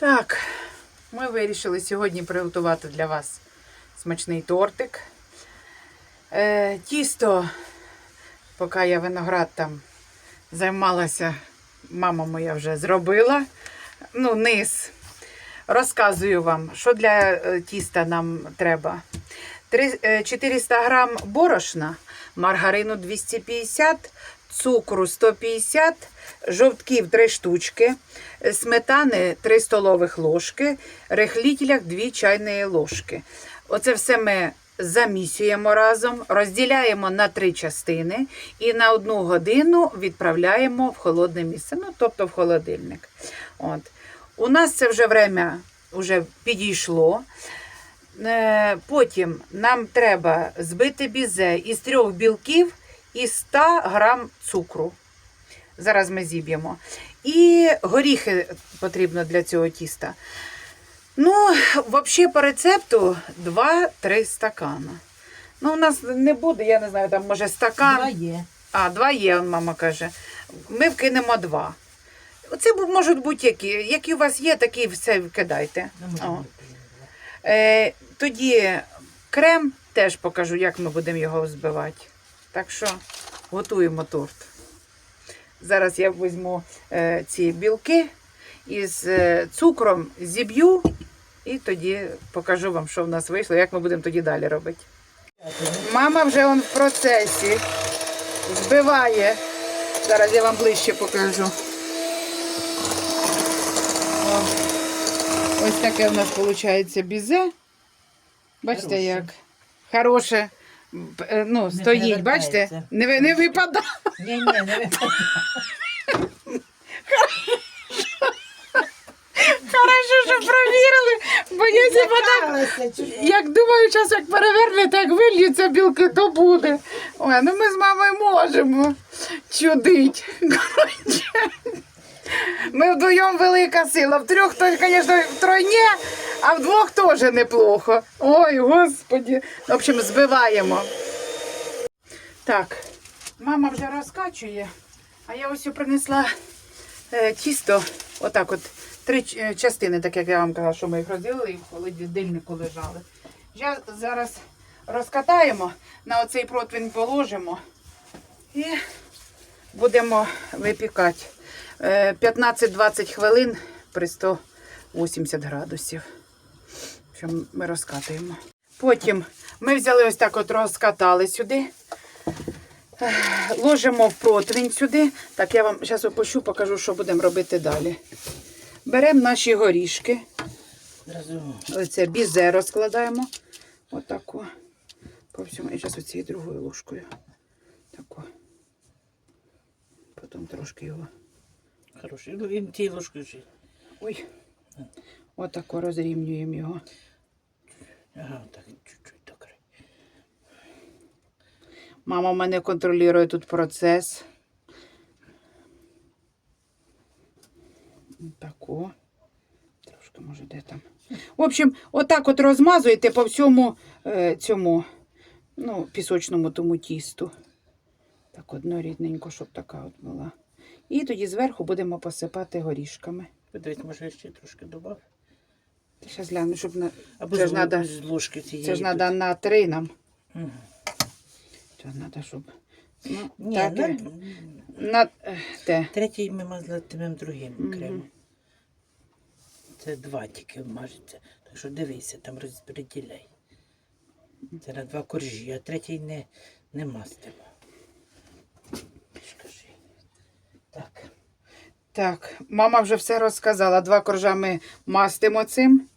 Так, ми вирішили сьогодні приготувати для вас смачний тортик. Е, тісто, поки я виноград там займалася, мама моя вже зробила. Ну, низ. Розказую вам, що для е, тіста нам треба. Е, 400 грам борошна, маргарину 250, цукру 150, жовтків 3 штучки, сметани 3 столових ложки, рихлітелях 2 чайні ложки. Оце все ми замісюємо разом, розділяємо на три частини і на одну годину відправляємо в холодне місце, ну тобто в холодильник. От. У нас це вже время вже підійшло. Е, Потім нам треба збити бізе із трьох білків і 100 грам цукру. Зараз ми зіб'ємо. І горіхи потрібно для цього тіста. Ну, взагалі, по рецепту 2-3 стакана. Ну, у нас не буде, я не знаю, там може стакан. Два є. А, два є, мама каже. Ми вкинемо два. Це можуть бути які. Які у вас є, такі все вкидайте. Ну, О. Е, тоді крем теж покажу, як ми будемо його взбивати. Так що готуємо торт. Зараз я візьму е, ці білки із е, цукром зіб'ю і тоді покажу вам, що в нас вийшло, як ми будемо тоді далі робити. Мама вже он в процесі збиває. Зараз я вам ближче покажу. О, ось таке в нас виходить бізе. Бачите, як хороше. Е, Ну, стоїть, бачите? Не, ви- не випадає. Ні, ні, не. Хорошо, що провірили, бо Злякалася, чи що? Як думаю, час як переверне, так вильються білки, то буде. Ой, ну ми з мамою можемо чудить. Коротше. Ми вдвоєм велика сила. В трьох, то, звісно, втройне, а вдвох теж неплохо. Ой, господі. В общем, збиваємо. Так, мама вже розкачує, а я ось принесла е, тісто, отак от, три е, частини, так як я вам казала, що ми їх розділили і в холодильнику лежали. Я зараз розкатаємо, на оцей противень положимо і будемо випікати. Е, 15-20 хвилин при 180 градусів. Що ми розкатуємо. Потім ми взяли ось так от розкатали сюди. Ложимо в противень сюди. Так, я вам зараз опущу, покажу, що будемо робити далі. Беремо наші горішки. Оце бізе розкладаємо. Отако. По всьому. І зараз оцією другою ложкою. Тако. Потім трошки його. Хороший. Ну, Він ті ложки вже. Ой. Отако розрівнюємо його. Ага, так, чуть-чуть до краю. Мама в мене контролює тут процес. Тако. Трошки може де там. В общем, отак от розмазуєте по всьому е, цьому ну, пісочному тому тісту. Так однорідненько, щоб така от була. І тоді зверху будемо посипати горішками. Подивись, може я ще трошки додав. Зараз гляну, щоб на... Або це з, ж надо, з ложки цієї. це ж треба на три нам. Це треба, щоб. Ну, Ні, так, на, на е, те. третій ми мазали тим другим Мгм. кремом. Це два тільки вмажеться. Так що дивися, там розподіляй. Це на два коржі, а третій не, не мастимо. Скажи. Так. Так, мама вже все розказала. Два коржа ми мастимо цим,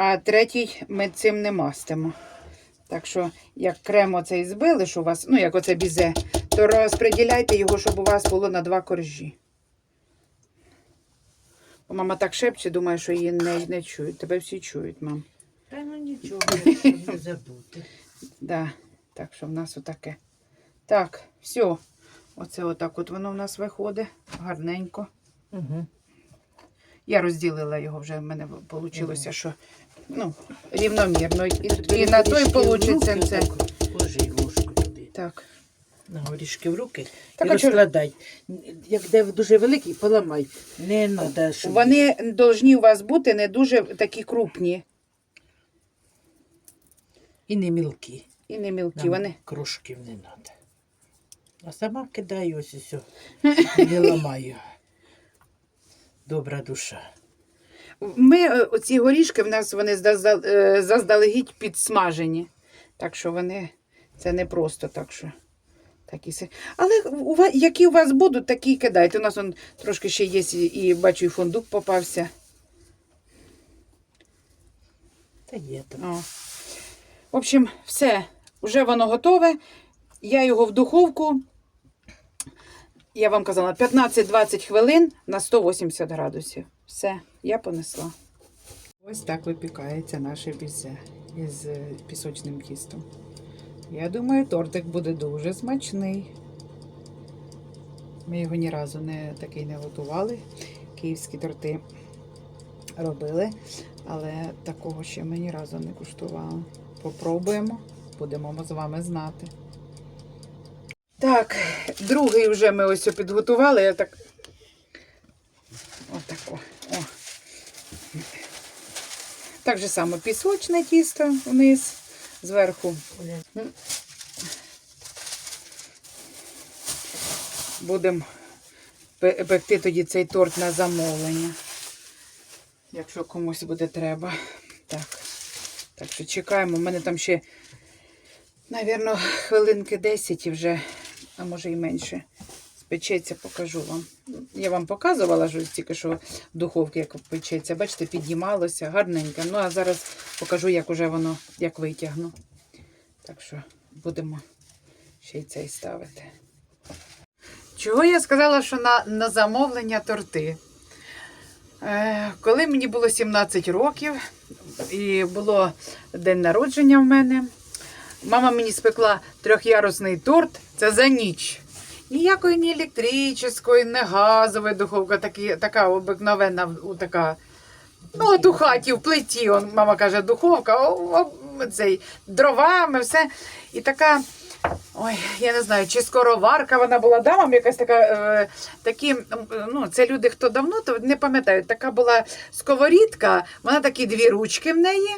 а третій ми цим не мастимо. Так що, як крем оцей збили, що у вас, ну як оце бізе, то розподіляйте його, щоб у вас було на два коржі. Бо мама так шепче, думає, що її не, не чують. Тебе всі чують, мам. Та ну нічого, щоб не забути. Да. Так що в нас отаке. Так, все. Оце отак от воно в нас виходить. Гарненько. Угу. Я розділила його вже, в мене вийшло, що ну, рівномірно. І, і на той вийде це. Ложи ложку туди. Так. На горішки в руки Так, і а чого- розкладай. Як де дуже великий, поламай. Не треба, щоб... Вони повинні у вас бути не дуже такі крупні І не мілкі. і не мілкі. Нам Вони Кружків не треба. А сама кидаю ось усе. Не ламаю. Добра душа. Ми е, оці горішки в нас вони е, заздалегідь підсмажені. Так що вони це не просто так, що такі си- Але у вас, які у вас будуть, такі кидайте. У нас он трошки ще є і бачу, і фундук попався. Та є там. О. В общем, все, вже воно готове. Я його в духовку. Я вам казала, 15-20 хвилин на 180 градусів. Все, я понесла. Ось так випікається наше бізе із пісочним тістом. Я думаю, тортик буде дуже смачний. Ми його ні разу не такий не готували. Київські торти робили, але такого ще ми ні разу не куштували. Попробуємо, будемо з вами знати. Так, другий вже ми ось підготували. Я так. Отако. О. Так же само пісочне тісто вниз, зверху. Будемо пекти тоді цей торт на замовлення. Якщо комусь буде треба. Так. Так що чекаємо. У мене там ще, навірно, хвилинки 10 і вже, а може і менше. Спечеться, покажу вам. Я вам показувала ось тільки що в духовці, як печеться. Бачите, піднімалося, гарненько. Ну, а зараз покажу, як уже воно як витягну. Так що будемо ще й цей ставити. Чого я сказала, що на, на замовлення торти? Е, коли мені було 17 років і було день народження в мене, мама мені спекла трьохярусний торт. Це за ніч. Ніякої ні електричної, ні газової духовка, такі, така обикновенна, у- така. Ну, от у хаті, в плиті, он, мама каже, духовка, о, о, цей, дровами, все. І така, ой, я не знаю, чи скороварка вона була, да, мам, якась така, е, такі, ну, це люди, хто давно, то не пам'ятають, така була сковорідка, вона такі дві ручки в неї.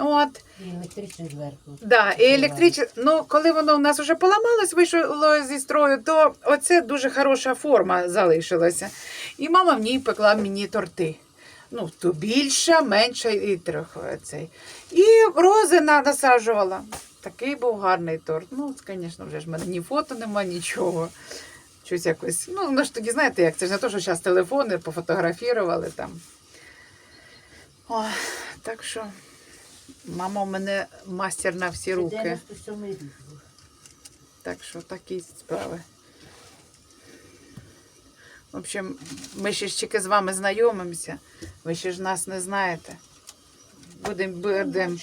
От. І електричний зверху. Да, і електричне, ну коли воно у нас вже поламалось, вийшло зі строю, то оце дуже хороша форма залишилася. І мама в ній пекла мені торти. Ну, то більша, менша і трьох цей. І розина насаджувала. Такий був гарний торт. Ну, звісно, вже ж в мене ні фото нема, нічого. Щось якось. Ну, воно ж тоді, знаєте, як це ж не то, що зараз телефони пофотографірували там. О, так що. Мама у мене мастер на всі руки. 97 рік. Так що такі справи. В общем, ми ще ж тільки з вами знайомимося. Ви ще ж нас не знаєте. Будемо будем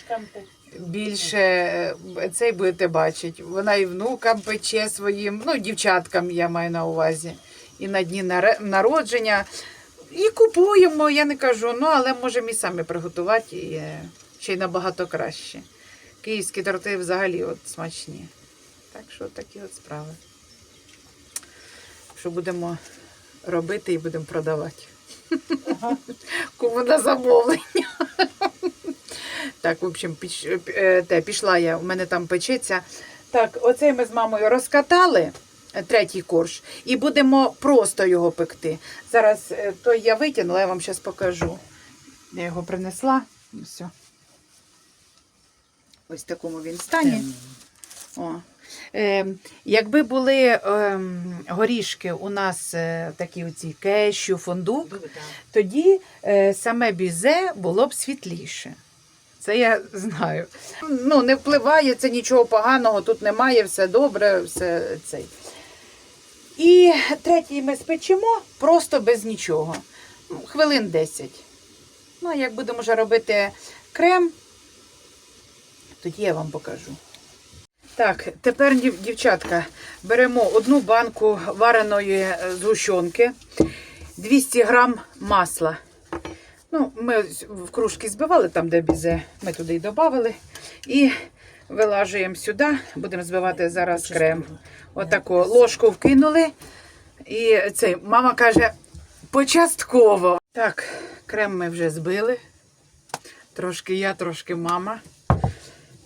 більше е, цей будете бачити. Вона і внукам пече своїм, ну, дівчаткам я маю на увазі. І на дні народження. І купуємо, я не кажу, ну але можемо і самі приготувати і е, ще й набагато краще. Київські торти взагалі от смачні. Так що такі от справи. Що будемо робити і будемо продавати. Кому на замовлення. Так, в общем, піш, е, те, пішла я, у мене там печеться. Так, оцей ми з мамою розкатали, е, третій корж, і будемо просто його пекти. Зараз е, той я витягнула, я вам зараз покажу. Я його принесла. Все. Ось в такому він стані. О. Е, якби були ем, горішки у нас е, такі оці кешю, фундук, тоді е, саме бізе було б світліше. Це я знаю. Ну, не впливає це нічого поганого, тут немає, все добре, все цей. І третій ми спечемо просто без нічого. Хвилин 10. Ну, а як будемо вже робити крем, тоді я вам покажу. Так, тепер, дівчатка, беремо одну банку вареної е, згущенки, 200 грам масла. Ну, ми в кружки збивали там, де бізе, ми туди й додали. І вилажуємо сюди, будемо збивати зараз крем. Отаку ложку вкинули. І цей мама каже, почастково. Так, крем ми вже збили. Трошки я, трошки мама.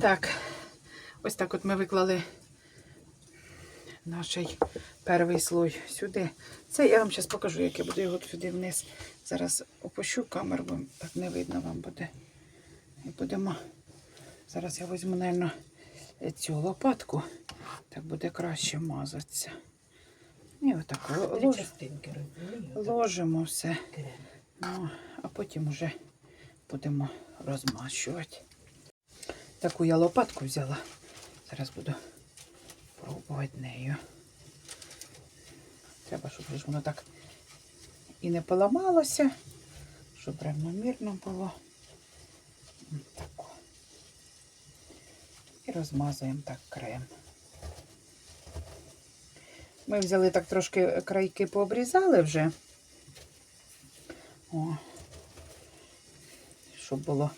Так, ось так от ми виклали наш перший слой сюди. Це я вам зараз покажу, як я буду його сюди вниз. Зараз опущу камеру, бо так не видно вам буде. І будемо. Зараз я візьму, мабуть, цю лопатку. Так буде краще мазатися. І отак лож, ложимо все. Ну, а потім вже будемо розмащувати. Таку я лопатку взяла. Зараз буду пробувати нею. Треба, щоб ж воно так і не поламалося, щоб рівномірно було. Ось. І розмазуємо так крем. Ми взяли так трошки крайки пообрізали вже. О, щоб було.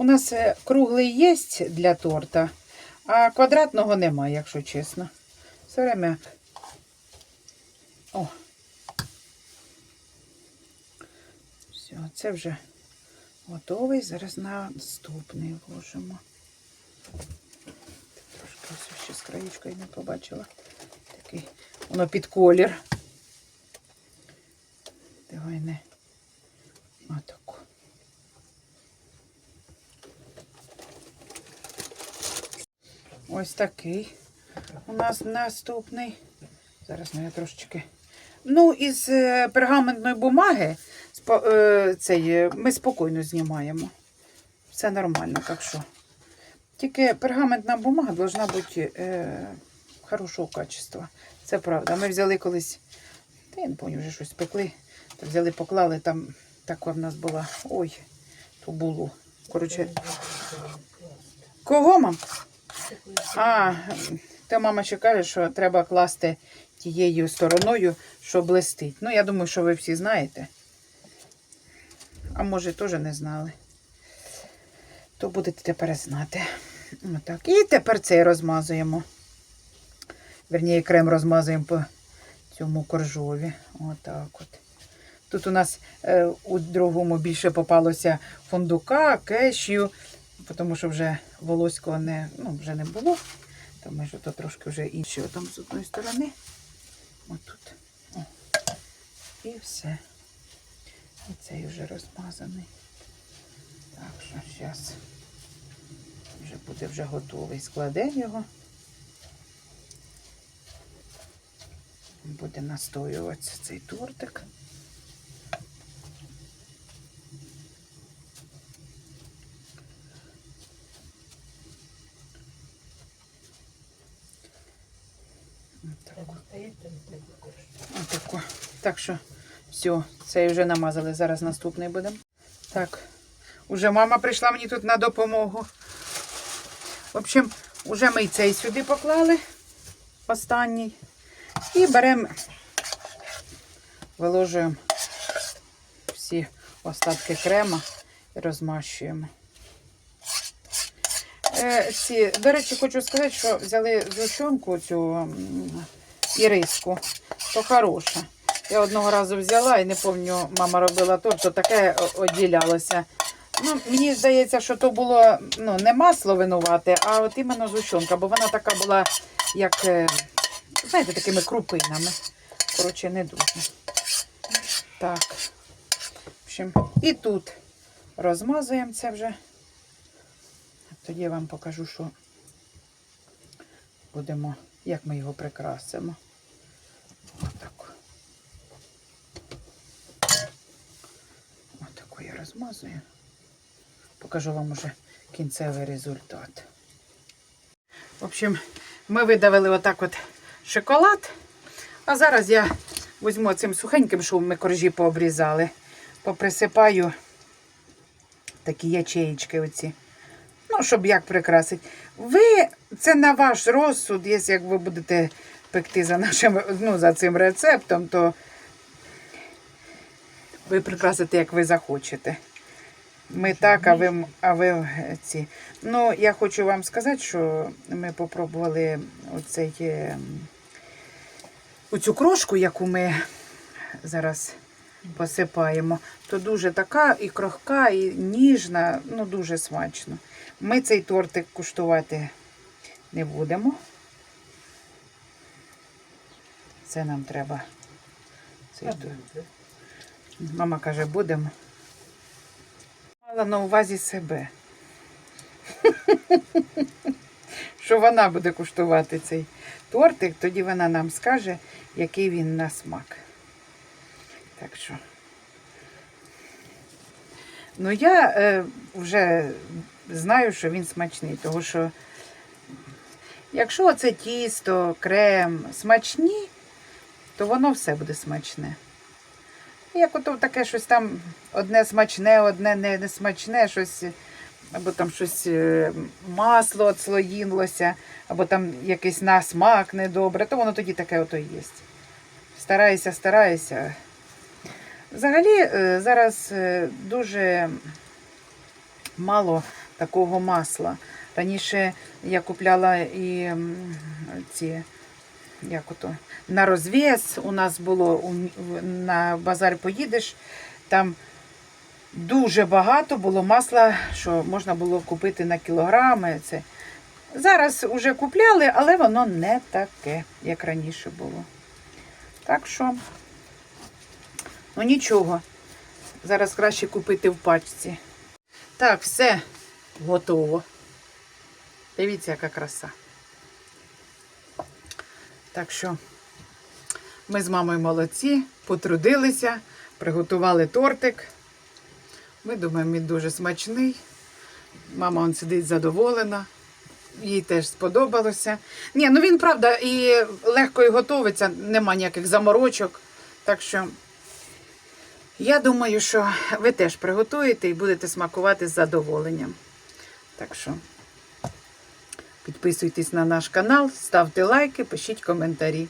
У нас е, круглий є для торта, а квадратного немає, якщо чесно. Все время. О. Все, це вже готовий. Зараз наступний ложимо. Трошки ось ще з краєчкою не побачила. Такий. Воно під колір. Давай не. Отаку. Ось такий. У нас наступний. Зараз ну, я трошечки. Ну, із е, пергаментної бумаги е, цей, е, ми спокійно знімаємо. Все нормально, так що. Тільки пергаментна бумага повинна бути е, хорошого качества. Це правда. Ми взяли колись, та я не пам'ятаю, вже щось пекли. То взяли, поклали, там така в нас була. Ой, ту було. Коротше, кого мам? А, то мама ще каже, що треба класти тією стороною, що блистить. Ну, я думаю, що ви всі знаєте. А може, теж не знали. То будете тепер знати. Отак. І тепер цей розмазуємо. Верніше, крем розмазуємо по цьому коржові. Отак от. Тут у нас е, у другому більше попалося фундука, кешю, тому що вже волоського не, ну, вже не було. Тому що то трошки вже інше там з одної сторони. Отут. О. І все. І цей вже розмазаний. Так що зараз вже буде вже готовий. Складемо його. Буде настоюватися цей тортик. Отак. Отако. Так що, все, цей вже намазали. Зараз наступний будемо. Так, уже мама прийшла мені тут на допомогу. В общем, уже ми цей сюди поклали. Останній. І беремо, виложуємо всі остатки крема і розмащуємо. Е, ці, до речі, хочу сказати, що взяли згущенку цю іриску, то хороша. Я одного разу взяла і не пам'ятаю, мама робила торт, то таке о- відділялося. Ну, мені здається, що то було ну, не масло винувате, а от іменно згущенка, бо вона така була, як, е, знаєте, такими крупинами. Коротше, не дуже. Так. В общем, і тут розмазуємо це вже. Тоді я вам покажу, що будемо, як ми його прикрасимо. Отак. Отако я розмазую. Покажу вам уже кінцевий результат. В общем, ми видавили отак от шоколад. А зараз я візьму цим сухеньким, що ми коржі пообрізали, поприсипаю такі ячеїчки оці. Ну, щоб як прикрасити. Ви, це на ваш розсуд, якщо як ви будете пекти за нашим, ну, за цим рецептом, то ви прикрасите, як ви захочете. Ми так, а ви, а ви е, ці. Ну, я хочу вам сказати, що ми попробували оцей, е, оцю крошку, яку ми зараз посипаємо, то дуже така і крохка, і ніжна, ну дуже смачно. Ми цей тортик куштувати не будемо. Це нам треба. Цей. Мама каже, будемо. Мала на увазі себе. Що вона буде куштувати цей тортик, тоді вона нам скаже, який він на смак. Так що. Ну, я е, вже знаю, що він смачний, тому що якщо це тісто, крем смачні, то воно все буде смачне. Як ото таке щось там одне смачне, одне не, не смачне, щось, або там щось е, масло отслоїлося, або там якийсь насмак недобре, то воно тоді таке ото і є. Стараюся, стараюся. Взагалі е, зараз е, дуже мало такого масла. Раніше я купляла і ці як ото, на розв'яз у нас було на базар поїдеш, там дуже багато було масла, що можна було купити на кілограми. Це. Зараз вже купляли, але воно не таке, як раніше було. Так що, ну нічого. Зараз краще купити в пачці. Так, все готово. Дивіться, яка краса. Так що ми з мамою молодці, потрудилися, приготували тортик. Ми думаємо, він дуже смачний. Мама он сидить задоволена. Їй теж сподобалося. Ні, ну він, правда, і легко і готовиться, нема ніяких заморочок. Так що я думаю, що ви теж приготуєте і будете смакувати з задоволенням. Так що. Підписуйтесь на наш канал, ставте лайки, пишіть коментарі.